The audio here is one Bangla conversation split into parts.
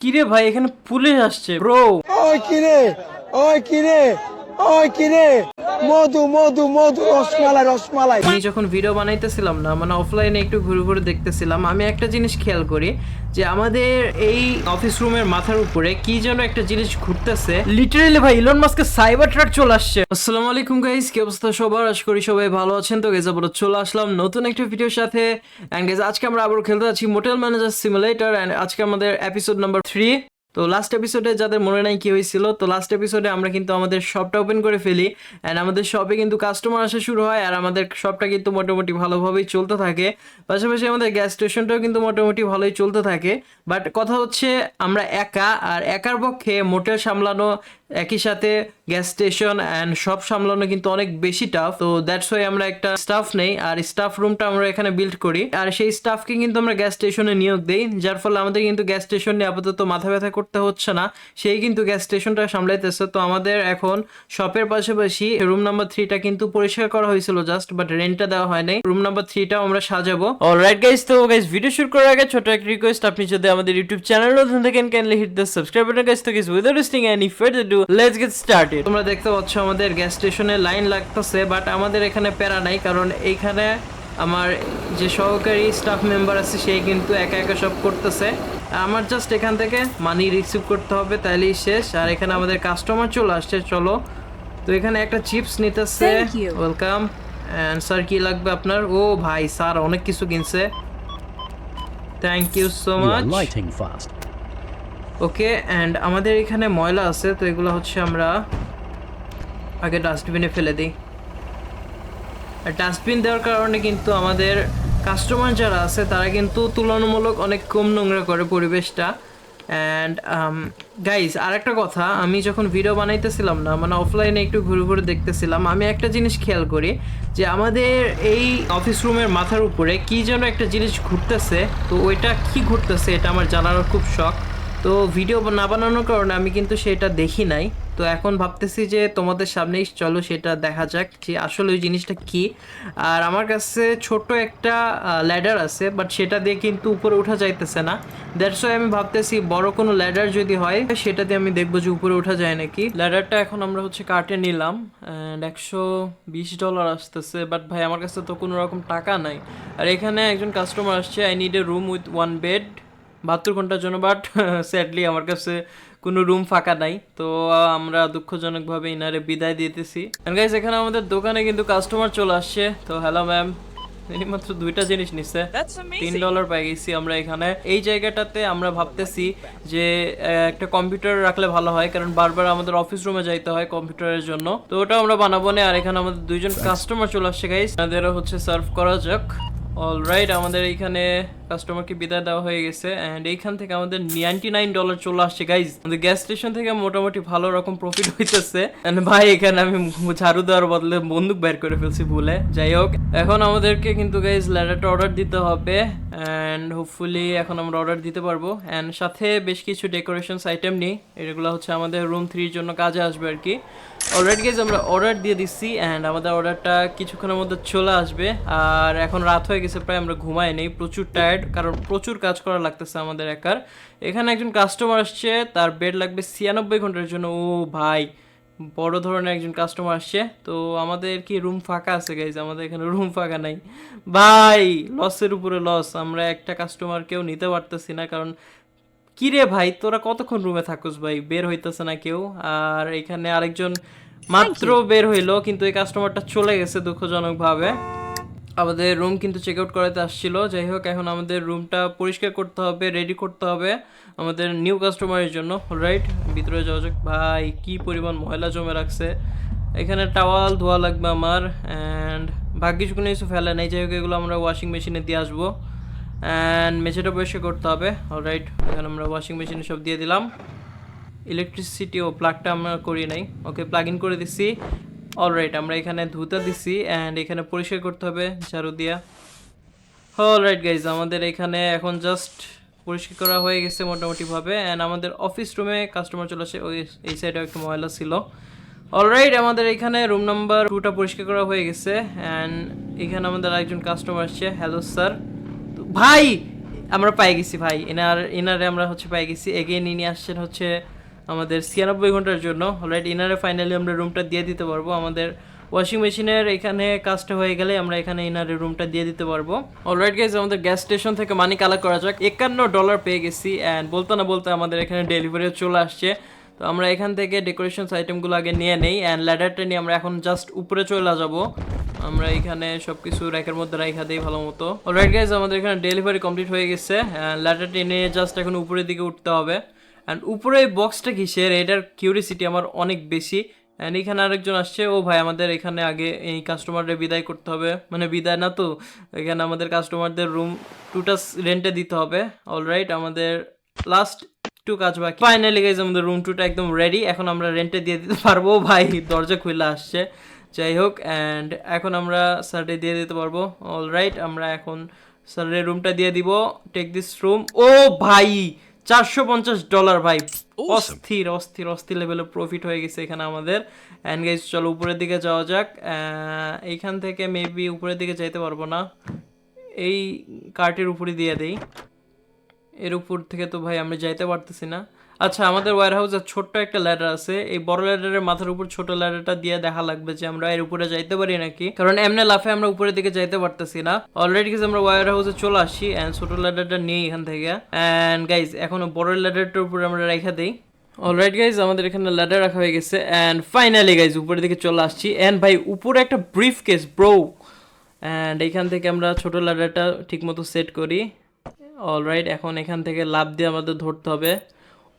কিরে ভাই এখানে পুলিশ আসছে ব্রো ওই কিরে ওই কিরে আমি যখন ভিডিও বানাইতেছিলাম না মানে অফলাইনে একটু ঘুরে ঘুরে দেখতেছিলাম, আমি একটা জিনিস খেয়াল করি যে আমাদের এই অফিস রুমের মাথার উপরে কি যেন একটা জিনিস ঘুরতেছে। লিটারালি ভাই ইলন মাস্কের সাইবার ট্রাক চলে আসছে। আসসালামু আলাইকুম গাইস কি অবস্থা সবার? আশা করি সবাই ভালো আছেন। তো গেজা বড় চলে আসলাম নতুন একটা ভিডিওর সাথে। এন্ড গাইস আজকে আমরা আবার খেলতে যাচ্ছি মোটেল ম্যানেজার সিমুলেটর এন্ড আজকে আমাদের এপিসোড নাম্বার থ্রি তো লাস্ট এপিসোডে যাদের মনে নাই কি হয়েছিল, তো লাস্ট এপিসোডে আমরা কিন্তু আমাদের শপটা ওপেন করে ফেলি অ্যান্ড আমাদের শপে কিন্তু কাস্টমার আসা শুরু হয় আর আমাদের শপটা কিন্তু মোটামুটি ভালোভাবেই চলতে থাকে। পাশাপাশি আমাদের গ্যাস স্টেশনটাও কিন্তু মোটামুটি ভালোই চলতে থাকে। বাট কথা হচ্ছে আমরা একা আর একার পক্ষে মোটেল সামলানো একই সাথে গ্যাস স্টেশন অ্যান্ড সব সামলানো কিন্তু অনেক বেশি টাফ তো দ্যাটস ওয়াই আমরা একটা স্টাফ নেই, আর স্টাফ রুমটা আমরা এখানে বিল্ড করি। আর সেই স্টাফকে কিন্তু আমরা গ্যাস স্টেশনে নিয়োগ দেই, যার ফলে আমাদের কিন্তু গ্যাস স্টেশন নিয়ে আপাতত মাথা ব্যথা করতে হচ্ছে না। সেই কিন্তু গ্যাস স্টেশনটা সামলাইতেছে। তো আমাদের এখন শপের পাশাপাশি রুম নাম্বার থ্রিটা কিন্তু পরিষ্কার করা হয়েছিল জাস্ট বাট রেন্টটা দেওয়া হয় নাই রুম নাম্বার থ্রিটাও আমরা সাজাবো। অলরাইট গাইস তো গাইস ভিডিও শুরু করার আগে ছোট একটা রিকোয়েস্ট আপনি যদি আমাদের ইউটিউব চ্যানেল নতুন দেখেন kindly hit the subscribe guys তো guys without wasting any further do let's get started তোমরা দেখতে পাচ্ছ আমাদের গ্যাস স্টেশনে লাইন লাগতেছে বাট আমাদের এখানে প্যারা নাই কারণ এইখানে আমার যে সহকারী স্টাফ মেম্বার আছে সেই কিন্তু একা একা সব করতেছে। আমার জাস্ট এখান থেকে মানি রিসিভ করতে হবে তাইলেই শেষ। আর এখানে আমাদের কাস্টমার চলে আসছে চলো। তো এখানে একটা চিপস নিতেছে। ওয়েলকাম অ্যান্ড স্যার কি লাগবে আপনার? ও ভাই স্যার অনেক কিছু কিনছে। Thank you so much. Okay and আমাদের এখানে ময়লা আছে, তো এগুলো হচ্ছে আমরা আগে ডাস্টবিনে ফেলে দিই। আর ডাস্টবিন দেওয়ার কারণে কিন্তু আমাদের কাস্টমার যারা আছে, তারা কিন্তু তুলনামূলক অনেক কম নোংরা করে পরিবেশটা। অ্যান্ড গাইজ আর একটা কথা, আমি যখন ভিডিও বানাইতেছিলাম না মানে অফলাইনে একটু ঘুরে ঘুরে দেখতেছিলাম, আমি একটা জিনিস খেয়াল করি যে আমাদের এই অফিস রুমের মাথার উপরে কি যেন একটা জিনিস ঘুরতেছে, তো ওইটা কি ঘুরতেছে, এটা আমার জানার খুব শখ। তো ভিডিও না বানানোর কারণে আমি কিন্তু সেটা দেখি নাই। তো এখন ভাবতেছি যে তোমাদের সামনেই চলো সেটা দেখা যাক যে আসলে ওই জিনিসটা কি। আর আমার কাছে ছোট একটা ল্যাডার আছে বাট সেটা দিয়ে কিন্তু উপরে উঠা যাইতেছে না। ওয়াই আমি ভাবতেছি বড় কোনো ল্যাডার যদি হয়, সেটা দিয়ে আমি দেখব যে উপরে ওঠা যায় নাকি। ল্যাডারটা এখন আমরা হচ্ছে কাটে নিলাম অ্যান্ড একশো বিশ ডলার আসতেছে বাট ভাই আমার কাছে তো কোনো রকম টাকা নাই। আর এখানে একজন কাস্টমার আসছে I need a room with one bed বাহাত্তর ঘণ্টার জন্য বাট স্যাডলি আমার কাছে কোনো রুম ফাঁকা নাই। তো আমরা দুঃখজনকভাবে ইনারে বিদায় দিতেছি। গাইজ এখানে আমাদের দোকানে কিন্তু কাস্টমার চলে আসছে। তো হ্যালো ম্যাম মাত্র দুইটা জিনিস নিচ্ছে তিন ডলার পাই গেছি আমরা এখানে। এই জায়গাটাতে আমরা ভাবতেছি যে একটা কম্পিউটার রাখলে ভালো হয় কারণ বারবার আমাদের অফিস রুমে যাইতে হয় কম্পিউটারের জন্য। তো ওটা আমরা বানাবো না আর এখানে আমাদের দুইজন কাস্টমার চলে আসছে গাইজ তাদেরও হচ্ছে সার্ভ করা যাক। অলরাইট আমাদের এইখানে কাস্টমারকে বিদায় দেওয়া হয়ে গেছে অ্যান্ড এইখান থেকে আমাদের নিয়ান্টি নাইন ডলার চলে আসছে গাইজ আমাদের গ্যাস স্টেশন থেকে মোটামুটি ভালো রকম প্রফিট হইতেছে। And ভাই, এখানে আমি ঝাড়ু দেওয়ার বদলে বন্দুক বের করে ফেলছি ভুলে। যাই হোক, এখন আমাদেরকে কিন্তু গাইজ ল্যাডারটা অর্ডার দিতে হবে অ্যান্ড হোপফুলি এখন আমরা অর্ডার দিতে পারব। অ্যান্ড সাথে বেশ কিছু ডেকোরেশনস আইটেম নিই। এগুলো হচ্ছে আমাদের রুম থ্রির জন্য কাজে আসবে আর কি। অলরেডি গেজ আমরা অর্ডার দিয়ে দিচ্ছি অ্যান্ড আমাদের অর্ডারটা কিছুক্ষণের মধ্যে চলে আসবে। আর এখন রাত হয়ে গেছে, প্রায় আমরা ঘুমাই নেই, প্রচুর টায়ার্ড কারণ প্রচুর কাজ করা লাগতেছে আমাদের একার। এখানে একজন কাস্টমার আসছে তার বেড লাগবে ছিয়ানব্বই ঘণ্টার জন্য। ও ভাই বড় ধরনের একজন কাস্টমার আসছে। তো আমাদের কি রুম ফাঁকা আছে গাইজ আমাদের এখানে রুম ফাঁকা নাই। ভাই লসের উপরে লস আমরা একটা কাস্টমার কেউ নিতে পারতেছি না কারণ কিরে ভাই তোরা কতক্ষণ রুমে থাকোস ভাই? বের হইতেছে না কেউ। আর এখানে আরেকজন মাত্র বের হইল কিন্তু এই কাস্টমারটা চলে গেছে দুঃখজনকভাবে। আমাদের রুম কিন্তু চেক আউট করাতে আসছিল। যাই হোক এখন আমাদের রুমটা পরিষ্কার করতে হবে রেডি করতে হবে আমাদের নিউ কাস্টমারের জন্য। রাইট ভিতরে যাওয়া যাক। ভাই, কি পরিমাণ ময়লা জমে রাখছে। এখানে টাওয়াল ধোয়া লাগবে আমার অ্যান্ড ভাগ্যিস কোনো কিছু ফেলে নেই। যাই হোক এগুলো আমরা ওয়াশিং মেশিনে দিয়ে আসব। অ্যান্ড মেঝেটা পরিষ্কার করতে হবে। অলরাইট এখানে আমরা ওয়াশিং মেশিনে সব দিয়ে দিলাম। ইলেকট্রিসিটি ও প্লাগটা আমরা করি নাই। ওকে প্লাগ ইন করে দিছি। অলরাইট আমরা এখানে ধুতা দিছি অ্যান্ড এখানে পরিষ্কার করতে হবে, ঝাড়ু দিয়া। অলরাইট গাইজ আমাদের এখানে এখন জাস্ট পরিষ্কার করা হয়ে গেছে মোটামুটিভাবে অ্যান্ড আমাদের অফিস রুমে কাস্টমার চলে আসে, ওই, এই সাইডে একটু ময়লা ছিল। অলরাইট আমাদের এখানে রুম নাম্বার টুটা পরিষ্কার করা হয়ে গেছে অ্যান্ড এখানে আমাদের একজন কাস্টমার আসছে হ্যালো স্যার ভাই, আমরা পাই গেছি ভাই, এনার, এনারে আমরা হচ্ছে পাই গেছি। এগেইন ইনি আসছেন হচ্ছে আমাদের ছিয়ানব্বই ঘণ্টার জন্য অলরাইট ইনারে ফাইনালি আমরা রুমটা দিয়ে দিতে পারব। আমাদের ওয়াশিং মেশিনের এখানে কাজটা হয়ে গেলে আমরা এখানে ইনারের রুমটা দিয়ে দিতে পারব। অলরাইট গাইজ আমাদের গ্যাস স্টেশন থেকে মানি কালেক্ট করা যাক। একান্ন ডলার পেয়ে গেছি অ্যান্ড বলতে না বলতে আমাদের এখানে ডেলিভারিও চলে আসছে। তো আমরা এখান থেকে ডেকোরেশনস আইটেমগুলো আগে নিয়ে নেই অ্যান্ড ল্যাডারটা নিয়ে আমরা এখন জাস্ট উপরে চলে যাব। আমরা এখানে সবকিছু র্যাকের মধ্যে রাখা দিই ভালো মতো। অলরাইট গাইজ আমাদের এখানে ডেলিভারি কমপ্লিট হয়ে গেছে ল্যাডারটা নিয়ে জাস্ট এখন উপরের দিকে উঠতে হবে। অ্যান্ড উপরে এই বক্সটা কিসের এটার কিউরিসিটি আমার অনেক বেশি। অ্যান্ড এখানে আরেকজন আসছে, ও ভাই, আমাদের এখানে আগে এই কাস্টমারদের বিদায় করতে হবে। মানে বিদায় না তো, এখানে আমাদের কাস্টমারদের রুম টুটা রেন্টে দিতে হবে। অলরাইট আমাদের লাস্ট একটু কাজ বাকি। ফাইনালি গাইজ আমাদের রুম টুটা একদম রেডি এখন আমরা রেন্টে দিয়ে দিতে পারব। ভাই, দরজা খুলে আসছে। যাই হোক অ্যান্ড এখন আমরা স্যারডে দিয়ে দিতে পারব। অলরাইট আমরা এখন স্যারের রুমটা দিয়ে দিব। টেক দিস রুম ও ভাই! চারশো পঞ্চাশ ডলার ভাই। অস্থির অস্থির অস্থির লেভেলের প্রফিট হয়ে গেছে এখানে আমাদের। অ্যান্ড গাইজ চলো উপরের দিকে যাওয়া যাক। এইখান থেকে মেবি উপরের দিকে যাইতে পারব না। এই কার্টের উপরে দিয়ে দেই। এর উপর থেকে তো ভাই আমরা যাইতে পারতেছি না। আচ্ছা আমাদের ওয়ার হাউসের ছোট্ট একটা ল্যাডার আছে। এই বড় ল্যাডারের মাথার উপর ছোট ল্যাডারটা দিয়ে দেখা লাগবে যে আমরা এর উপরে যাইতে পারি নাকি। কারণ এমনি লাফে আমরা উপরের দিকে যাইতে পারতেছি না। অলরেডি কিছু আমরা ওয়ার হাউসে চলে আসি এন্ড ছোট ল্যাডারটা নিয়ে এখান থেকে। এন্ড গাইজ এখনও বড় ল্যাডারটার উপরে আমরা রেখে দিই। অলরাইট গাইজ আমাদের এখানে ল্যাডার রাখা হয়ে গেছে। অ্যান্ড ফাইনালি গাইজ উপরের দিকে চলে আসছি। অ্যান্ড ভাই, উপরে একটা ব্রিফ কেস ব্রো অ্যান্ড এখান থেকে আমরা ছোট ল্যাডারটা ঠিকমতো সেট করি। অলরাইট এখন এখান থেকে লাভ দিয়ে আমাদের ধরতে হবে।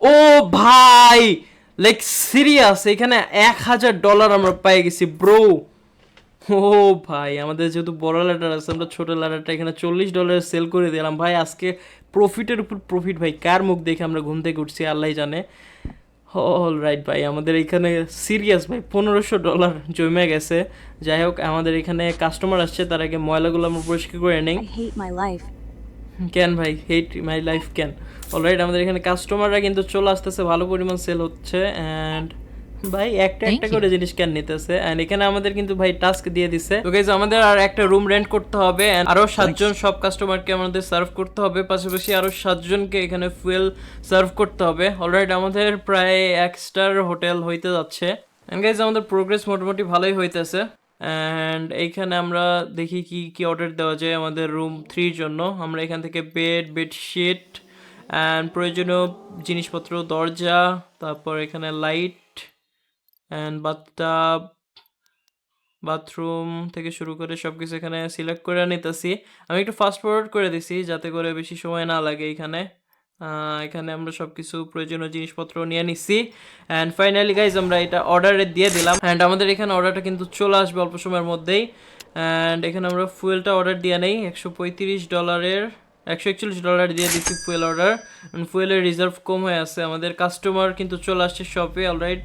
ও ভাই লাইক সিরিয়াস এখানে এক হাজার ডলার আমরা পেয়ে গেছি ব্রো ও ভাই, আমাদের যেহেতু বড় ল্যাডার আছে, আমরা ছোট ল্যাডারটা এখানে চল্লিশ ডলার সেল করে দিলাম। ভাই, আজকে প্রফিটের উপর প্রফিট ভাই, কার মুখ দেখে আমরা ঘুম থেকে উঠছি, আল্লাহ জানে। অল রাইট ভাই, আমাদের এখানে সিরিয়াস ভাই, পনেরোশো ডলার জমে গেছে। যাই হোক, আমাদের এখানে কাস্টমার আসছে, তার আগে ময়লাগুলো আমরা পরিষ্কার করে নেই। কেন ভাই? Hate my life can alright আমাদের এখানে কাস্টমাররা কিন্তু চলে আসতেছে ভালো পরিমাণ সেল হচ্ছে অ্যান্ড ভাই একটা একটা করে জিনিস কেন নিতেছে? এন্ড এখানে আমাদের কিন্তু ভাই টাস্ক দিয়ে দিছে। তো গাইজ আমাদের আর একটা রুম রেন্ট করতে হবে and আরও সাতজন সব কাস্টমারকে আমাদের সার্ভ করতে হবে। পাশাপাশি আরও সাতজনকে এখানে ফুয়েল সার্ভ করতে হবে। অলরাইট আমাদের প্রায় এক স্টার হোটেল হইতে যাচ্ছে। এন্ড গাইজ আমাদের প্রোগ্রেস মোটামুটি ভালোই হইতেছে। অ্যান্ড এইখানে আমরা দেখি কি কি অর্ডার দেওয়া যায় আমাদের রুম থ্রির জন্য। আমরা এখান থেকে বেড বেডশিট অ্যান্ড প্রয়োজনীয় জিনিসপত্র, দরজা, তারপর এখানে লাইট অ্যান্ড বাথটাব বাথরুম থেকে শুরু করে সব কিছু এখানে সিলেক্ট করে নিতেছি। আমি একটু ফাস্ট ফরওয়ার্ড করে দিছি যাতে করে বেশি সময় না লাগে এখানে। এখানে আমরা সব কিছু প্রয়োজনীয় জিনিসপত্র নিয়ে নিচ্ছি। অ্যান্ড ফাইনালি গাইজ আমরা এটা অর্ডারে দিয়ে দিলাম। অ্যান্ড আমাদের এখানে অর্ডারটা কিন্তু চলে আসবে অল্প সময়ের মধ্যেই। অ্যান্ড এখানে আমরা ফুয়েলটা অর্ডার দিয়ে নেই। একশো পঁয়ত্রিশ ডলারের একশো একচল্লিশ ডলার দিয়ে দিচ্ছি ফুয়েল অর্ডার ফুয়েলের রিজার্ভ কম হয়ে আছে। আমাদের কাস্টমার কিন্তু চলে আসছে শপে অলরাইট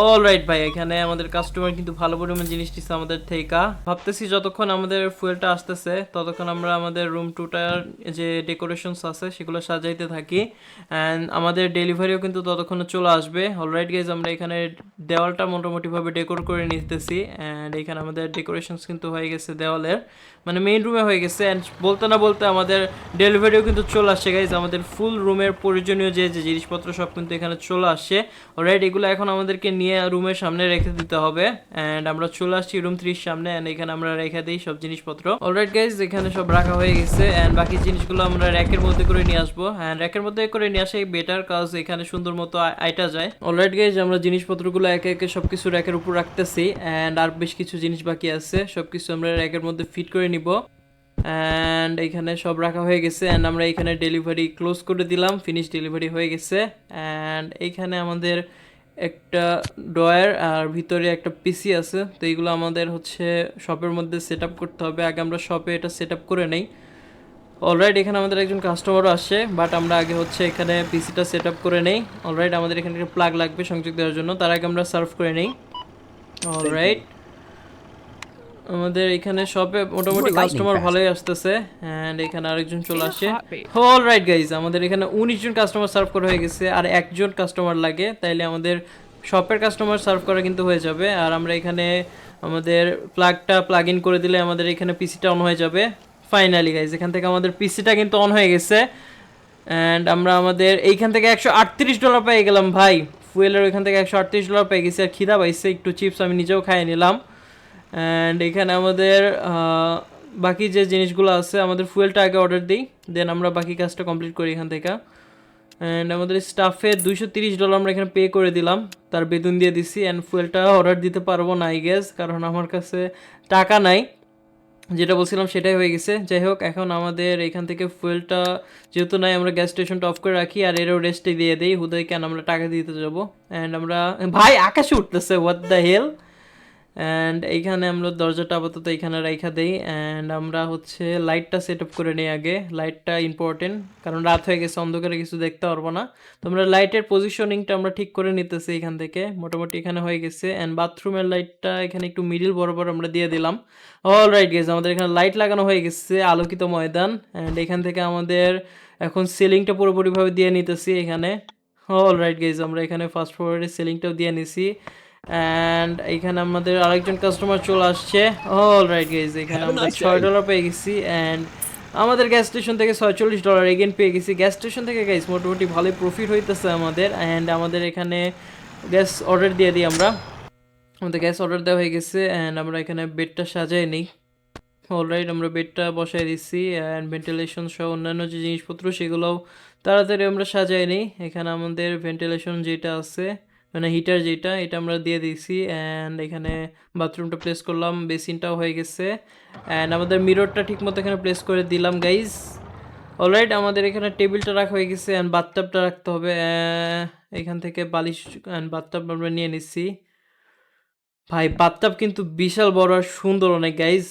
অলরাইট ভাই, এখানে আমাদের কাস্টমার কিন্তু ভালো পরিমাণ জিনিস নিচ্ছে আমাদের থেকে। ভাবতেছি যতক্ষণ আমাদের ফুয়েলটা আসতেছে, ততক্ষণ আমরা আমাদের রুম টুটার যে ডেকোরেশনস আছে, সেগুলো সাজাইতে থাকি। অ্যান্ড আমাদের ডেলিভারিও কিন্তু ততক্ষণে চলে আসবে। অলরাইট গাইজ আমরা এখানে দেওয়ালটা মোটামুটিভাবে ডেকোর করে নিতেছি। অ্যান্ড এখানে আমাদের ডেকোরেশনস কিন্তু হয়ে গেছে দেওয়ালের। মানে মেইন রুমে হয়ে গেছে। অ্যান্ড বলতে না বলতে আমাদের ডেলিভারিও কিন্তু চলে আসছে গাইজ আমাদের ফুল রুমের প্রয়োজনীয় যে যে জিনিসপত্র সব কিন্তু এখানে চলে আসছে অলরাইট এগুলো এখন আমাদেরকে নিয়ে রুমের সামনে রেখে দিতে হবে অ্যান্ড আমরা চলে আসছি রুম থ্রির সামনে অ্যান্ড এখানে আমরা রেখে দিই সব জিনিসপত্র। অলরাইট গাইজ এখানে সব রাখা হয়ে গেছে অ্যান্ড বাকি জিনিসগুলো আমরা র্যাকের মধ্যে করে নিয়ে আসব। অ্যান্ড র্যাকের মধ্যে করে নিয়ে আসাই বেটার কাজ এখানে সুন্দর মতো আইটা যায়। অলরাইট গাইজ আমরা জিনিসপত্রগুলো একে একে সবকিছু র্যাকের উপর রাখতেছি অ্যান্ড আর বেশ কিছু জিনিস বাকি আছে, সবকিছু আমরা র্যাকের মধ্যে ফিট করে নিব। অ্যান্ড এখানে সব রাখা হয়ে গেছে অ্যান্ড আমরা এখানে ডেলিভারি ক্লোজ করে দিলাম ফিনিশ ডেলিভারি হয়ে গেছে। অ্যান্ড এইখানে আমাদের একটা ড্রয়ার আর ভিতরে একটা পিসি আছে তো এইগুলো আমাদের হচ্ছে শপের মধ্যে সেট আপ করতে হবে। আগে আমরা শপে এটা সেট আপ করে নেই। অলরাইট এখানে আমাদের একজন কাস্টমারও আসে বাট আমরা আগে হচ্ছে এখানে পিসিটা সেট আপ করে নেই। অলরাইট আমাদের এখানে একটা প্লাগ লাগবে সংযোগ দেওয়ার জন্য তার আগে আমরা সার্ভ করে নেই। অলরাইট আমাদের এখানে শপে মোটামুটি কাস্টমার ভালোই আসতেছে অ্যান্ড এখানে আরেকজন চলে আসে। অল রাইট গাইজ আমাদের এখানে উনিশ জন কাস্টমার সার্ভ করা হয়ে গেছে আর একজন কাস্টমার লাগে তাইলে আমাদের শপের কাস্টমার সার্ভ করা কিন্তু হয়ে যাবে আর আমরা এখানে আমাদের প্লাগটা প্লাগ ইন করে দিলে আমাদের এখানে পিসিটা অন হয়ে যাবে। ফাইনালি গাইজ এখান থেকে আমাদের পিসিটা কিন্তু অন হয়ে গেছে অ্যান্ড আমরা আমাদের এইখান থেকে একশো আটত্রিশ ডলার পেয়ে গেলাম ভাই। ফুয়েলের ওইখান থেকে একশো আটত্রিশ ডলার পেয়ে গেছি আর খিদা পাইছে একটু চিপস আমি নিজেও খাইয়ে নিলাম। অ্যান্ড এখানে আমাদের বাকি যে জিনিসগুলো আছে, আমাদের ফুয়েলটা আগে অর্ডার দিই দেন আমরা বাকি কাজটা কমপ্লিট করি এখান থেকে। অ্যান্ড আমাদের স্টাফে দুইশো তিরিশ ডলার আমরা এখানে পে করে দিলাম, তার বেতন দিয়ে দিছি অ্যান্ড ফুয়েলটা অর্ডার দিতে পারব না আই গেস কারণ আমার কাছে টাকা নাই। যেটা বলছিলাম সেটাই হয়ে গেছে। যাই হোক, এখন আমাদের এখান থেকে ফুয়েলটা যেহেতু নাই, আমরা গ্যাস স্টেশনটা অফ করে রাখি, আর এরও রেস্টে দিয়ে দিই। হুদাই কেন আমরা টাকা দিতে যাব? অ্যান্ড আমরা, ভাই, আকাশে উঠতেছে হোয়াট দ্য হেল অ্যান্ড এইখানে আমরা দরজাটা আপাতত এখানে রাইখা দেই। অ্যান্ড আমরা হচ্ছে লাইটটা সেট আপ করে নিই আগে। লাইটটা ইম্পর্টেন্ট কারণ রাত হয়ে গেছে, অন্ধকারে কিছু দেখতে পারব না। তো আমরা লাইটের পজিশনিংটা আমরা ঠিক করে নিতেছি এখান থেকে। মোটামুটি এখানে হয়ে গেছে। অ্যান্ড বাথরুমের লাইটটা এখানে একটু মিডিল বরাবর আমরা দিয়ে দিলাম। অল রাইট গেছে আমাদের এখানে লাইট লাগানো হয়ে গেছে, আলোকিত ময়দান। অ্যান্ড এখান থেকে আমাদের এখন সিলিংটা পুরোপুরিভাবে দিয়ে নিতেছি এখানে। অল রাইট গেজ আমরা এখানে ফাস্ট ফরওয়ার্ডের সিলিংটাও দিয়ে নিছি। অ্যান্ড এখানে আমাদের আরেকজন কাস্টমার চলে আসছে। অল রাইট গেজ এখানে আমরা ছয় ডলার পেয়ে গেছি। অ্যান্ড আমাদের গ্যাস স্টেশন থেকে ছয়চল্লিশ ডলার এগেন পেয়ে গেছি। গ্যাস স্টেশন থেকে গাইস মোটামুটি ভালোই প্রফিট হইতেছে আমাদের। অ্যান্ড আমাদের এখানে গ্যাস অর্ডার দিয়ে দিই আমরা। আমাদের গ্যাস অর্ডার দেওয়া হয়ে গেছে। অ্যান্ড আমরা এখানে বেডটা সাজাই নিই। অলরাইট আমরা বেডটা বসাই দিচ্ছি অ্যান্ড ভেন্টিলেশন সহ অন্যান্য যে জিনিসপত্র সেগুলোও তাড়াতাড়ি আমরা সাজাই নিই। এখানে আমাদের ভেন্টিলেশন যেটা আছে মানে হিটার যেটা, এটা আমরা দিয়ে দিয়েছি অ্যান্ড এখানে বাথরুমটা প্লেস করলাম বেসিনটাও হয়ে গেছে অ্যান্ড আমাদের মিররটা ঠিকমতো এখানে প্লেস করে দিলাম গাইজ অলরাইট আমাদের এখানে টেবিলটা রাখা হয়ে গেছে অ্যান্ড বাথটাবটা রাখতে হবে এখান থেকে বালিশ অ্যান্ড বাথটাব আমরা নিয়ে নিচ্ছি। ভাই বাথটাব কিন্তু বিশাল বড় আর সুন্দর অনেক গাইজ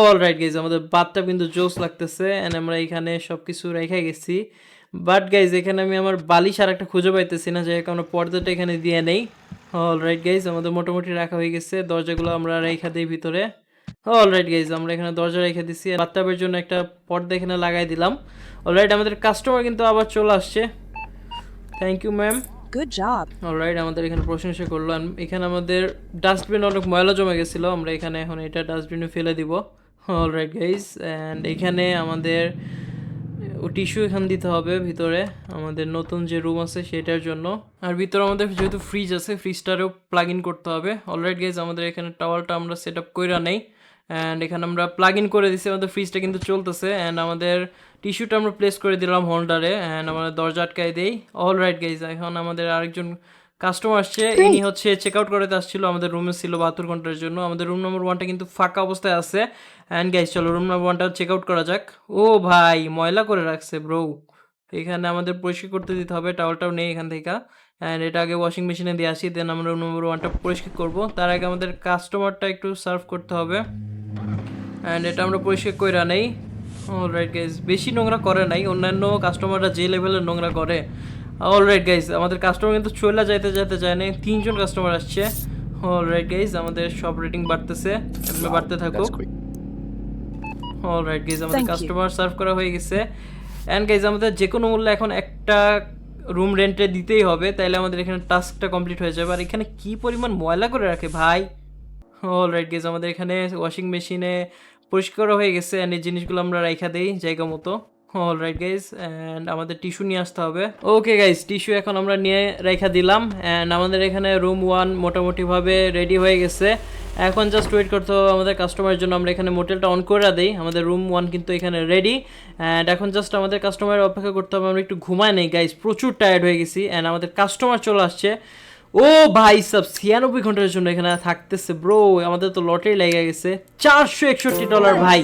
অল রাইট গাইজ আমাদের বাথটাব কিন্তু জোস লাগতেছে অ্যান্ড আমরা এখানে সব কিছু রেখে গেছি। বাট গাইজ এখানে আমি আমার বালিশ আর একটা খুঁজে পাইতেছি না যাই হোক আমরা পর্দাটা এখানে দিয়ে নেই। অল রাইট গাইজ আমাদের মোটামুটি রাখা হয়ে গেছে দরজাগুলো আমরা রেখা দিই ভিতরে। অল রাইট গাইজ আমরা এখানে দরজা রেখে দিছি বাথটাবের জন্য একটা পর্দা এখানে লাগাই দিলাম। অলরাইট আমাদের কাস্টমার কিন্তু আবার চলে আসছে। Thank you ma'am Good job. Alright আমাদের এখানে প্রশংসা করল এখানে আমাদের ডাস্টবিন অনেক ময়লা জমে গেছিল আমরা এখানে এখন এটা ডাস্টবিনে ফেলে দিব। অলরাইট গাইজ অ্যান্ড এখানে আমাদের ও টিস্যু এখান দিতে হবে ভিতরে, আমাদের নতুন যে রুম আছে সেটার জন্য। আর ভিতরে আমাদের যেহেতু ফ্রিজ আছে ফ্রিজটারেও প্লাগ ইন করতে হবে। অলরেডি গাইজ আমাদের এখানে টাওয়ালটা আমরা সেট আপ করে নেই। অ্যান্ড এখানে আমরা প্লাগ ইন করে দিছি, আমাদের ফ্রিজটা কিন্তু চলতেছে। অ্যান্ড আমাদের টিস্যুটা আমরা প্লেস করে দিলাম হোল্ডারে অ্যান্ড আমাদের দরজা আটকায় দেই। অল রাইট গাইজ এখন আমাদের আরেকজন কাস্টমার আসছে ইনি হচ্ছে চেক আউট করতে আসছিল আমাদের রুমে ছিল বাহাত্তর ঘণ্টার জন্য। আমাদের রুম নম্বর ওয়ানটা কিন্তু ফাঁকা অবস্থায় আছে। অ্যান্ড গাইজ চলো রুম নম্বর ওয়ানটা চেক আউট করা যাক। ও ভাই ময়লা করে রাখছে ব্রো এখানে আমাদের পরিষ্কার করতে দিতে হবে টাওয়ালটাও নেই এখান থেকে। অ্যান্ড এটা আগে ওয়াশিং মেশিনে দিয়ে আসি দেন আমরা রুম নম্বর ওয়ানটা পরিষ্কার করব। তার আগে আমাদের কাস্টমারটা একটু সার্ভ করতে হবে। অ্যান্ড এটা আমরা পরিষ্কার করে নেই। অলরাইট গাইজ বেশি নোংরা করে নাই। অন্যান্য কাস্টমাররা যে লেভেলের নোংরা করে অলরাইট গাইজ আমাদের কাস্টমার কিন্তু চলে যাইতে যাইতে যায় না তিনজন কাস্টমার আসছে। অলরাইট গাইজ আমাদের সব রেটিং বাড়তেছে। এমনি বাড়তে থাকুক। অলরাইট গাইজ আমাদের কাস্টমার সার্ভ করা হয়ে গেছে। অ্যান্ড গাইজ আমাদের যে কোনো মূল্যে এখন একটা রুম রেন্টে দিতেই হবে। তাইলে আমাদের এখানে টাস্কটা কমপ্লিট হয়ে যাবে। আর এখানে কি পরিমাণ ময়লা করে রাখে ভাই? অলরাইট গাইজ আমাদের এখানে ওয়াশিং মেশিনে পরিষ্কার হয়ে গেছে। অ্যান্ড এই জিনিসগুলো আমরা রাইখা দেই জায়গা মতো। অলরাইট গাইজ অ্যান্ড আমাদের টিস্যু নিয়ে আসতে হবে। ওকে গাইজ টিস্যু এখন আমরা নিয়ে রেখা দিলাম অ্যান্ড আমাদের এখানে রুম ওয়ান মোটামুটিভাবে রেডি হয়ে গেছে। এখন জাস্ট ওয়েট করতে হবে আমাদের কাস্টমারের জন্য, আমরা এখানে মোটেলটা অন করে দিই। আমাদের রুম ওয়ান কিন্তু এখানে রেডি অ্যান্ড এখন জাস্ট আমাদের কাস্টমারের অপেক্ষা করতে হবে, আমরা একটু ঘুমায় নেই গাইজ প্রচুর টায়ার্ড হয়ে গেছি অ্যান্ড আমাদের কাস্টমার চলে আসছে। ও ভাই সব ছিয়ানব্বই ঘণ্টার জন্য এখানে থাকতেছে ব্রো আমাদের তো লটারি লেগে গেছে। চারশো একষট্টি ডলার ভাই।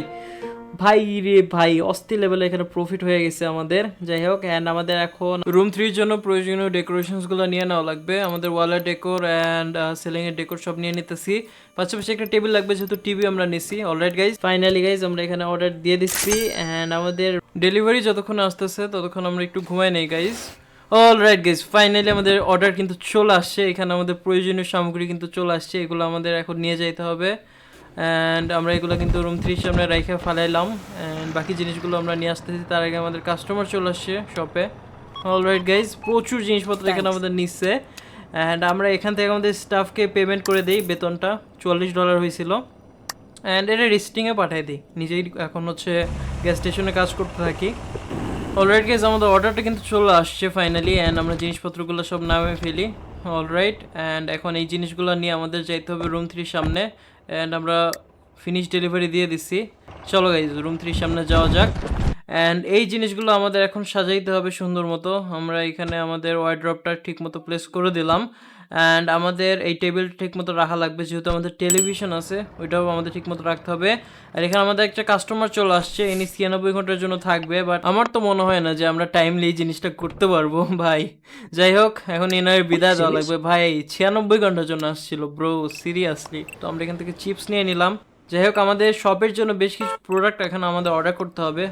ভাই রে ভাই, অস্থির লেভেলে এখানে প্রফিট হয়ে গেছে আমাদের। যাই হোক অ্যান্ড আমাদের এখন রুম থ্রির জন্য প্রয়োজনীয় ডেকোরেশনসগুলো নিয়ে নেওয়া লাগবে। আমাদের ওয়ালের ডেকোর অ্যান্ড সিলিংয়ের ডেকোর সব নিয়ে নিতেছি। পাশাপাশি একটা টেবিল লাগবে, যেহেতু টিভি আমরা নিছি। অলরাইট গাইজ ফাইনালি গাইজ আমরা এখানে অর্ডার দিয়ে দিচ্ছি। অ্যান্ড আমাদের ডেলিভারি যতক্ষণ আসতেছে, ততক্ষণ আমরা একটু ঘুমাই নেই guys all right guess finally আমাদের অর্ডার কিন্তু চলে আসছে। এখানে আমাদের প্রয়োজনীয় সামগ্রী কিন্তু চলে আসছে। এগুলো আমাদের এখন নিয়ে যাইতে হবে। অ্যান্ড আমরা এগুলো কিন্তু রুম থ্রির সামনে রেখে ফালাইলাম। অ্যান্ড বাকি জিনিসগুলো আমরা নিয়ে আসতেছি তার আগে আমাদের কাস্টমার চলে আসছে শপে অল রাইট গাইজ প্রচুর জিনিসপত্র এখানে আমাদের নিচ্ছে। অ্যান্ড আমরা এখান থেকে আমাদের স্টাফকে পেমেন্ট করে দিই বেতনটা চুয়াল্লিশ ডলার হয়েছিল। অ্যান্ড এটা রিস্টিংয়ে পাঠিয়ে দিই। নিজেই এখন হচ্ছে গ্যাস স্টেশনে কাজ করতে থাকি। অলরাইট গেজ আমাদের অর্ডারটা কিন্তু চলে আসছে ফাইনালি অ্যান্ড আমরা জিনিসপত্রগুলো সব নামে ফেলি। অলরাইট অ্যান্ড এখন এই জিনিসগুলো নিয়ে আমাদের যাইতে হবে রুম থ্রির সামনে। অ্যান্ড আমরা ফিনিশ ডেলিভারি দিয়ে দিচ্ছি। চলো গাইজ রুম থ্রির সামনে যাওয়া যাক। অ্যান্ড এই জিনিসগুলো আমাদের এখন সাজাইতে হবে সুন্দর মতো। আমরা এখানে আমাদের ওয়াইড্রপটা ঠিক মতো প্লেস করে দিলাম। অ্যান্ড আমাদের এই টেবিল ঠিকমতো রাখা লাগবে যেহেতু আমাদের টেলিভিশন আছে ওইটাও আমাদের ঠিকমতো রাখতে হবে। আর এখানে আমাদের একটা কাস্টমার চলে আসছে ইনি ছিয়ানব্বই ঘণ্টার জন্য থাকবে বাট আমার তো মনে হয় না যে আমরা টাইমলি এই জিনিসটা করতে পারব ভাই। যাই হোক এখন এনার বিদায় দেওয়া লাগবে। ভাই ছিয়ানব্বই ঘণ্টার জন্য আসছিল ব্রো সিরিয়াসলি তো আমরা এখান থেকে চিপস নিয়ে নিলাম। যাই হোক আমাদের শপের জন্য বেশ কিছু প্রোডাক্ট এখন আমাদের অর্ডার করতে হবে।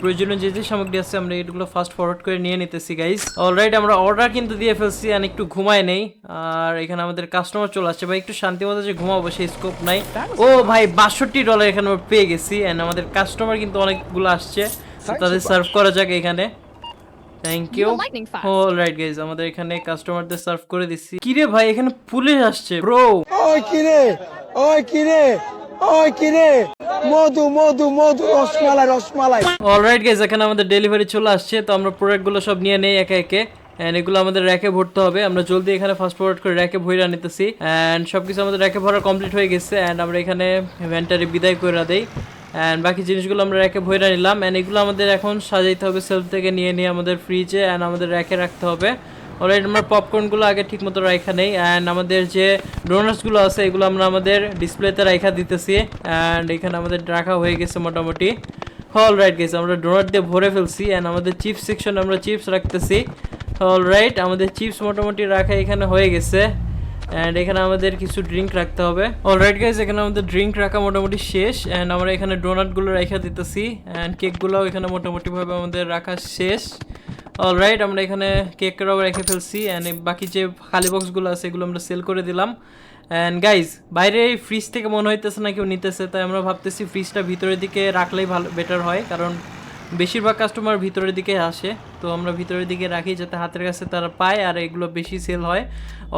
প্রয়োজনীয় যে যে সামগ্রী আছে আমরা এগুলো ফার্স্ট ফরওয়ার্ড করে নিয়ে নিতেছি গাইজ অলরাইট আমরা অর্ডার কিন্তু দিয়ে ফেলছি আর একটু ঘুমায় নেই। আর এখানে আমাদের কাস্টমার চলে আসছে। ভাই একটু শান্তি মতো যে ঘুমাবো সেই স্কোপ নাই। ও ভাই বাষট্টি ডলার এখানে আমরা পেয়ে গেছি অ্যান্ড আমাদের কাস্টমার কিন্তু অনেকগুলো আসছে। তাদের সার্ভ করা যাক এখানে। Thank you. অলরাইট গাইজ আমাদের এখানে কাস্টমারদের সার্ভ করে দিচ্ছি কিরে ভাই এখানে পুলিশ আসছে ব্রো ওই কিরে ওই কিরে ওই কিরে মধু মধু মধু, রসমালাই রসমালাই। অলরাইট গাইজ এখানে আমাদের ডেলিভারি চলে আসছে, তো আমরা প্রোডাক্টগুলো সব নিয়ে নেই একে একে অ্যান্ড এগুলো আমাদের র্যাকে ভরতে হবে। আমরা জলদি এখানে ফাস্ট ফরওয়ার্ড করে র্যাকে ভইরা নিতেছি অ্যান্ড সব কিছু আমাদের র্যাকে ভরা কমপ্লিট হয়ে গেছে অ্যান্ড আমরা এখানে ভ্যানটারে বিদায় করে দেই অ্যান্ড বাকি জিনিসগুলো আমরা র্যাকে ভইরা নিলাম অ্যান্ড এগুলো আমাদের এখন সাজাইতে হবে সেলফ থেকে নিয়ে নিয়ে আমাদের ফ্রিজে অ্যান্ড আমাদের র্যাকে রাখতে হবে। অলরেডি আমরা পপকর্নগুলো আগে ঠিক মতো রাখা নেই অ্যান্ড আমাদের যে ডোনাটসগুলো আছে, এগুলো আমরা আমাদের ডিসপ্লেতে রাখা দিতেছি অ্যান্ড এখানে আমাদের রাখা হয়ে গেছে মোটামুটি। অল রাইট গেছে আমরা ডোনাট দিয়ে ভরে ফেলছি অ্যান্ড আমাদের চিপস সেকশন আমরা চিপস রাখতেছি। অল রাইট আমাদের চিপস মোটামুটি রাখা এখানে হয়ে গেছে অ্যান্ড এখানে আমাদের কিছু ড্রিঙ্ক রাখতে হবে। অলরাইট গাইজ এখানে আমাদের ড্রিঙ্ক রাখা মোটামুটি শেষ অ্যান্ড আমরা এখানে ডোনাটগুলো রেখে দিতেছি অ্যান্ড কেকগুলোও এখানে মোটামুটিভাবে আমাদের রাখা শেষ। অলরাইট আমরা এখানে কেকরাও রেখে ফেলছি অ্যান্ড বাকি যে খালি বক্সগুলো আছে এগুলো আমরা সেল করে দিলাম। অ্যান্ড গাইজ বাইরে এই ফ্রিজ থেকে মনে হইতেছে না কেউ নিতেছে তাই আমরা ভাবতেছি ফ্রিজটা ভিতরের দিকে রাখলেই ভালো বেটার হয় কারণ বেশিরভাগ কাস্টমার ভিতরের দিকে আসে। তো আমরা ভিতরের দিকে রাখি যাতে হাতের কাছে তারা পায় আর এগুলো বেশি সেল হয়।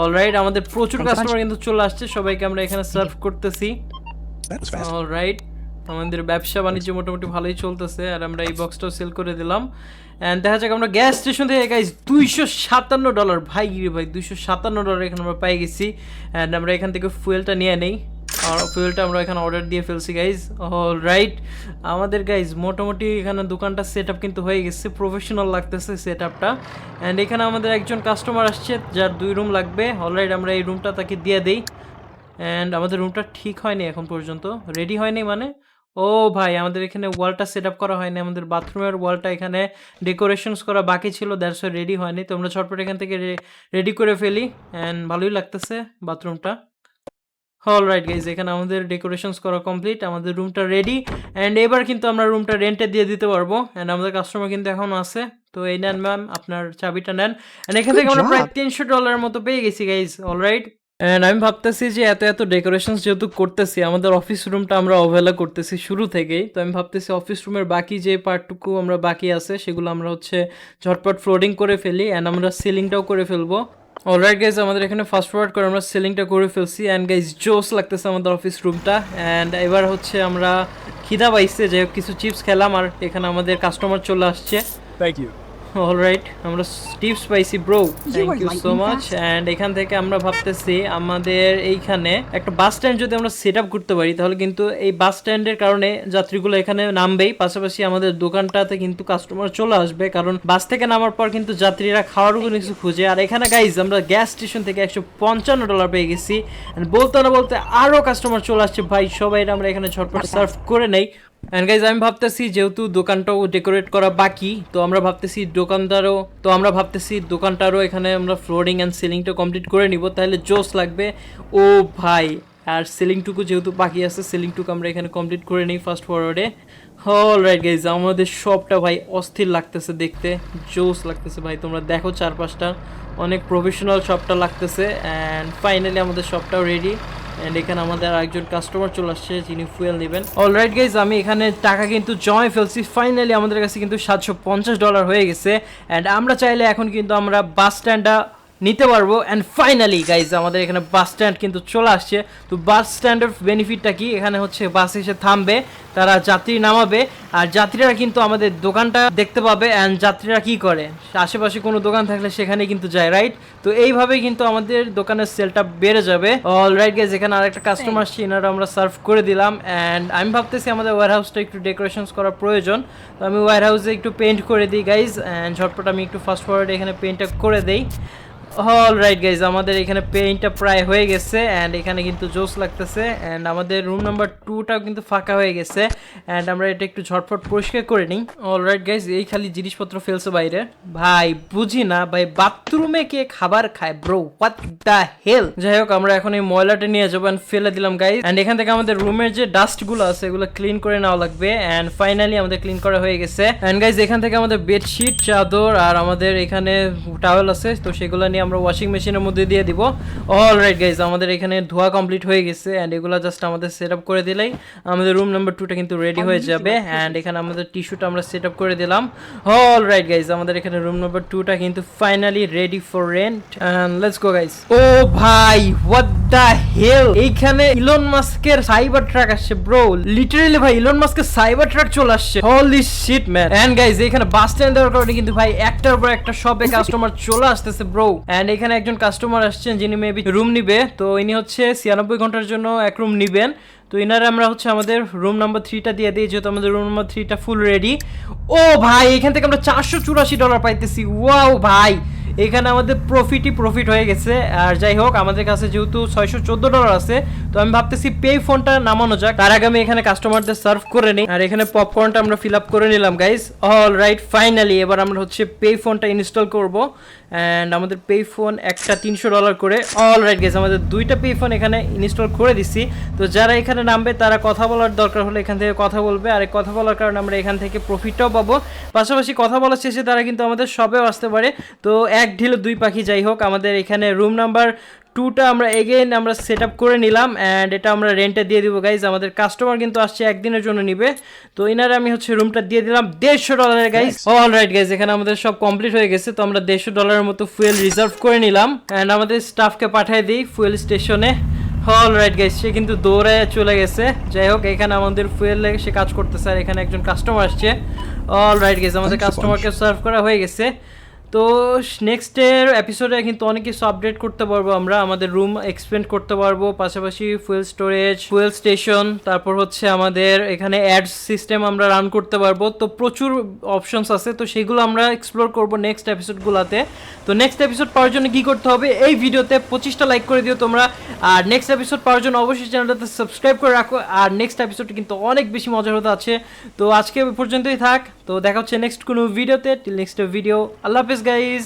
অলরাইট আমাদের প্রচুর কাস্টমার কিন্তু চলে আসছে সবাইকে আমরা এখানে সার্ভ করতেছি। অলরাইট আমাদের ব্যবসা বাণিজ্য মোটামুটি ভালোই চলতেছে আর আমরা এই বক্সটাও সেল করে দিলাম। অ্যান্ড দেখা যাক আমরা গ্যাস স্টেশন থেকে গাইজ দুইশো সাতান্ন ডলার ভাই রে ভাই দুইশো সাতান্ন ডলার এখানে আমরা পাই গেছি। অ্যান্ড আমরা এখান থেকে ফুয়েলটা নিয়ে নেই। আর ফুয়েলটা আমরা এখানে অর্ডার দিয়ে ফেলছি গাইজ অল রাইট আমাদের গাইজ মোটামুটি এখানে দোকানটা সেট আপ কিন্তু হয়ে গেছে। প্রফেশনাল লাগতেছে সেট আপটা অ্যান্ড এখানে আমাদের একজন কাস্টমার আসছে যার দুই রুম লাগবে। অলরাইট আমরা এই রুমটা তাকে দিয়ে দিই। অ্যান্ড আমাদের রুমটা ঠিক হয়নি এখন পর্যন্ত। রেডি হয়নি মানে? ও ভাই আমাদের এখানে ওয়ালটা সেট আপ করা হয়নি আমাদের বাথরুমের ওয়ালটা এখানে ডেকোরেশনস করা বাকি ছিল দ্যাটস রেডি হয়নি। তো আমরা ছটপট এখান থেকে রেডি করে ফেলি অ্যান্ড ভালোই লাগতেছে বাথরুমটা অল রাইট গাইজ এখানে আমাদের ডেকোরেশনস করা কমপ্লিট আমাদের রুমটা রেডি অ্যান্ড এবার কিন্তু আমরা রুমটা রেন্টে দিয়ে দিতে পারব অ্যান্ড আমাদের কাস্টমার কিন্তু এখন আছে। তো এই নেন ম্যাম আপনার চাবিটা নেন। অ্যান্ড এখান থেকে আমরা প্রায় তিনশো ডলারের মতো পেয়ে গেছি গাইজ অল রাইট অ্যান্ড আমি ভাবতেছি যে এত এত ডেকোরেশনস যেহেতু করতেছি, আমাদের অফিস রুমটা আমরা অবহেলা করতেছি শুরু থেকেই। তো আমি ভাবতেছি অফিস রুমের বাকি যে পার্টটুকু আমরা বাকি আছে, সেগুলো আমরা হচ্ছে ঝটপট ফ্লোডিং করে ফেলি অ্যান্ড আমরা সিলিংটাও করে ফেলব। অলরাইট গাইজ আমাদের এখানে ফার্স্ট ফরওয়ার্ড করে আমরা সিলিংটা করে ফেলছি অ্যান্ড গাইজ জোস লাগতেছে আমাদের অফিস রুমটা অ্যান্ড এবার হচ্ছে আমরা খিদা পাইছে, যাই হোক, কিছু চিপস খেলাম আর এখানে আমাদের কাস্টমার চলে আসছে। Thank you. অলরাইট আমরা টিপস পাইছি bro thank you so much and এখান থেকে আমরা ভাবতেছি আমাদের এইখানে একটা বাস স্ট্যান্ড যদি আমরা সেট আপ করতে পারি তাহলে কিন্তু এই বাস স্ট্যান্ডের কারণে যাত্রীগুলো এখানে নামবেই। পাশাপাশি আমাদের দোকানটাতে কিন্তু কাস্টমার চলে আসবে কারণ বাস থেকে নামার পর কিন্তু যাত্রীরা খাওয়ার কোনো কিছু খুঁজে। আর এখানে গাইজ আমরা গ্যাস স্টেশন থেকে একশো পঞ্চান্ন ডলার পেয়ে গেছি। বলতে না বলতে আরও কাস্টমার চলে আসছে। ভাই সবাই আমরা এখানে ঝটপট সার্ভ করে নেই। অ্যান্ড গাইজ আমি ভাবতেছি যেহেতু দোকানটাও ডেকোরেট করা বাকি, তো আমরা ভাবতেছি দোকানদারও, তো আমরা ভাবতেছি দোকানটারও এখানে আমরা ফ্লোরিং অ্যান্ড সিলিংটা কমপ্লিট করে নিব। তাহলে জোস লাগবে। ও ভাই, আর সিলিংটুকু যেহেতু বাকি আছে সিলিংটুকু আমরা এখানে কমপ্লিট করে নিই ফার্স্ট ফরওয়ার্ডে অল রাইট গাইজ আমাদের শপটা ভাই অস্থির লাগতেছে দেখতে। জোস লাগতেছে ভাই, তোমরা দেখো চারপাশটা। অনেক প্রফেশনাল শপটা লাগতেছে। অ্যান্ড ফাইনালি আমাদের শপটাও রেডি অ্যান্ড এখানে আমাদের আরেকজন কাস্টমার চলে আসছে, যিনি ফুয়েল নেবেন। অলরাইট গাইজ আমি এখানে টাকা কিন্তু জমায় ফেলছি। ফাইনালি আমাদের কাছে কিন্তু সাতশো পঞ্চাশ ডলার হয়ে গেছে। অ্যান্ড আমরা চাইলে এখন কিন্তু আমরা বাস স্ট্যান্ডটা নিতে পারব। অ্যান্ড ফাইনালি গাইজ আমাদের এখানে বাস স্ট্যান্ড কিন্তু চলে আসছে। তো বাস স্ট্যান্ডের বেনিফিটটা কি? এখানে হচ্ছে বাস এসে থামবে তারা যাত্রী নামাবে। আর যাত্রীরা কিন্তু আমাদের দোকানটা দেখতে পাবে অ্যান্ড যাত্রীরা কি করে? আশেপাশে কোনো দোকান থাকলে সেখানে কিন্তু যায় রাইট তো এইভাবেই কিন্তু আমাদের দোকানের সেলটা বেড়ে যাবে। অল রাইট গাইজ এখানে আরেকটা কাস্টমার আসছে এনারা আমরা সার্ভ করে দিলাম। অ্যান্ড আমি ভাবতেছি আমাদের ওয়ার হাউসটা একটু ডেকোরেশনস করা প্রয়োজন। তো আমি ওয়ার হাউসে একটু পেন্ট করে দিই গাইজ অ্যান্ড ঝটপট আমি একটু ফাস্ট ফরওয়ার্ডে এখানে পেন্টটা করে দেই। অল রাইট গাইজ আমাদের এখানে পেইন্টটা প্রায় হয়ে গেছে অ্যান্ড এখানে কিন্তু জোস লাগতেছে অ্যান্ড আমাদের রুম নাম্বার টুটাও কিন্তু ফাঁকা হয়ে গেছে অ্যান্ড আমরা এটা একটু ঝটফট পরিষ্কার করে নিই। অল গাইজ এই খালি জিনিসপত্র ফেলছে বাইরে। ভাই, বুঝি না, ভাই বাথরুমে কে খাবার খায় ব্রো হোয়াট দ্য হেল যাই হোক, আমরা এখন এই ময়লাটা নিয়ে যাব অ্যান্ড ফেলে দিলাম গাইজ অ্যান্ড এখান থেকে আমাদের রুমের যে ডাস্টগুলো আছে, এগুলো ক্লিন করে নেওয়া লাগবে অ্যান্ড ফাইনালি আমাদের ক্লিন করা হয়ে গেছে। অ্যান্ড গাইজ এখান থেকে আমাদের বেডশিট চাদর, আর আমাদের এখানে টাওয়েল আছে, তো সেগুলো নিয়ে আমরা ওয়াশিং মেশিনের মধ্যে দিয়ে দিব। অল রাইট গাইজ আমাদের এখানে ধোয়া কমপ্লিট হয়ে গেছে অ্যান্ড এগুলো জাস্ট আমাদের সেট আপ করে দিলেই আমাদের রুম নাম্বার টুটা কিন্তু রেডি হয়ে যাবে অ্যান্ড এখানে আমাদের টিস্যুটা আমরা সেট আপ করে দিলাম। অল রাইট গাইজ আমাদের এখানে রুম নাম্বার টুটা কিন্তু finally ready for rent and let's go guys ও ভাই হোয়াট দ্য হেল এইখানে ইলন মাস্কের সাইবার ট্রাক আসছে ব্রো লিটারালি ভাই ইলন মাস্কের সাইবার ট্রাক চলে আসছে। Holy shit man and guys এখানে বাস স্ট্যান্ড দেওয়ার কারণে কিন্তু ভাই একটার পর একটা শপে কাস্টমার চলে আসতেছে ব্রো এন্ড এখানে একজন কাস্টমার আসছেন যিনি মেবি রুম নিবে। তো ইনি হচ্ছে ছিয়ানব্বই ঘণ্টার জন্য এক রুম নিবেন। তো ইনারে আমরা হচ্ছে আমাদের রুম নাম্বার থ্রিটা দিয়ে দিই, যেহেতু আমাদের রুম নাম্বার থ্রিটা ফুল রেডি ও ভাই, এখান থেকে আমরা চারশো চুরাশি ডলার পাইতেছি। ওয়াও ভাই, এখানে আমাদের প্রফিটই প্রফিট হয়ে গেছে। আর যাই হোক, আমাদের কাছে যেহেতু ছয়শো চোদ্দ ডলার আছে, তো আমি ভাবতেছি পে ফোনটা নামানো যাক। তার আগে আমি এখানে কাস্টমারদের সার্ভ করে নিই। আর এখানে পপকর্নটা আমরা ফিল আপ করে নিলাম গাইজ অল রাইট ফাইনালি এবার আমরা হচ্ছে পে ফোনটা ইনস্টল করব। অ্যান্ড আমাদের পে ফোন একটা তিনশো ডলার করে। অল রাইট গেছে আমাদের দুইটা পে ফোন এখানে ইনস্টল করে দিছি। তো যারা এখানে নামবে তারা কথা বলার দরকার হলে এখান থেকে কথা বলবে। আর কথা বলার কারণে আমরা এখান থেকে প্রফিটটাও পাবো। পাশাপাশি কথা বলার শেষে তারা কিন্তু আমাদের সবেও আসতে পারে। তো এক ঢিলে দুই পাখি যাই হোক আমাদের এখানে রুম নাম্বার টুটা আমরা এগেইন আমরা সেট আপ করে নিলাম অ্যান্ড এটা আমরা রেন্টে দিয়ে দিব গাইজ আমাদের কাস্টমার কিন্তু আসছে একদিনের জন্য নিবে। তো এনারে আমি হচ্ছে রুমটা দিয়ে দিলাম দেড়শো ডলারের গাইজ অল রাইট গাইজ এখানে আমাদের সব কমপ্লিট হয়ে গেছে। তো আমরা দেড়শো ডলারের মতো ফুয়েল রিজার্ভ করে নিলাম। অ্যান্ড আমাদের স্টাফকে পাঠিয়ে দিই ফুয়েল স্টেশনে অল রাইট গাইস সে কিন্তু দৌড়ে চলে গেছে। যাই হোক এখানে আমাদের ফুয়েল লেগে সে কাজ করতেছে আর এখানে একজন কাস্টমার আসছে। অল রাইট গাইস আমাদের. কাস্টমারকে সার্ভ করা হয়ে গেছে। তো নেক্সটের এপিসোডে কিন্তু অনেক কিছু আপডেট করতে পারব আমরা। আমাদের রুম এক্সপেন্ড করতে পারব। পাশাপাশি ফুয়েল স্টোরেজ ফুয়েল স্টেশন তারপর হচ্ছে আমাদের এখানে অ্যাড সিস্টেম আমরা রান করতে পারব। তো প্রচুর অপশনস আছে। তো সেগুলো আমরা এক্সপ্লোর করব নেক্সট এপিসোডগুলোতে তো নেক্সট এপিসোড পাওয়ার জন্য কি করতে হবে? এই ভিডিওতে পঁচিশটা লাইক করে দিও তোমরা। আর নেক্সট এপিসোড পাওয়ার জন্য অবশ্যই চ্যানেলটাতে সাবস্ক্রাইব করে রাখো। আর নেক্সট এপিসোড কিন্তু অনেক বেশি মজার হতে আছে। তো আজকে পর্যন্তই থাক। তো দেখা হচ্ছে নেক্সট কোনো ভিডিওতে টিল নেক্সট ভিডিও আল্লাহ হাফিজ গাইজ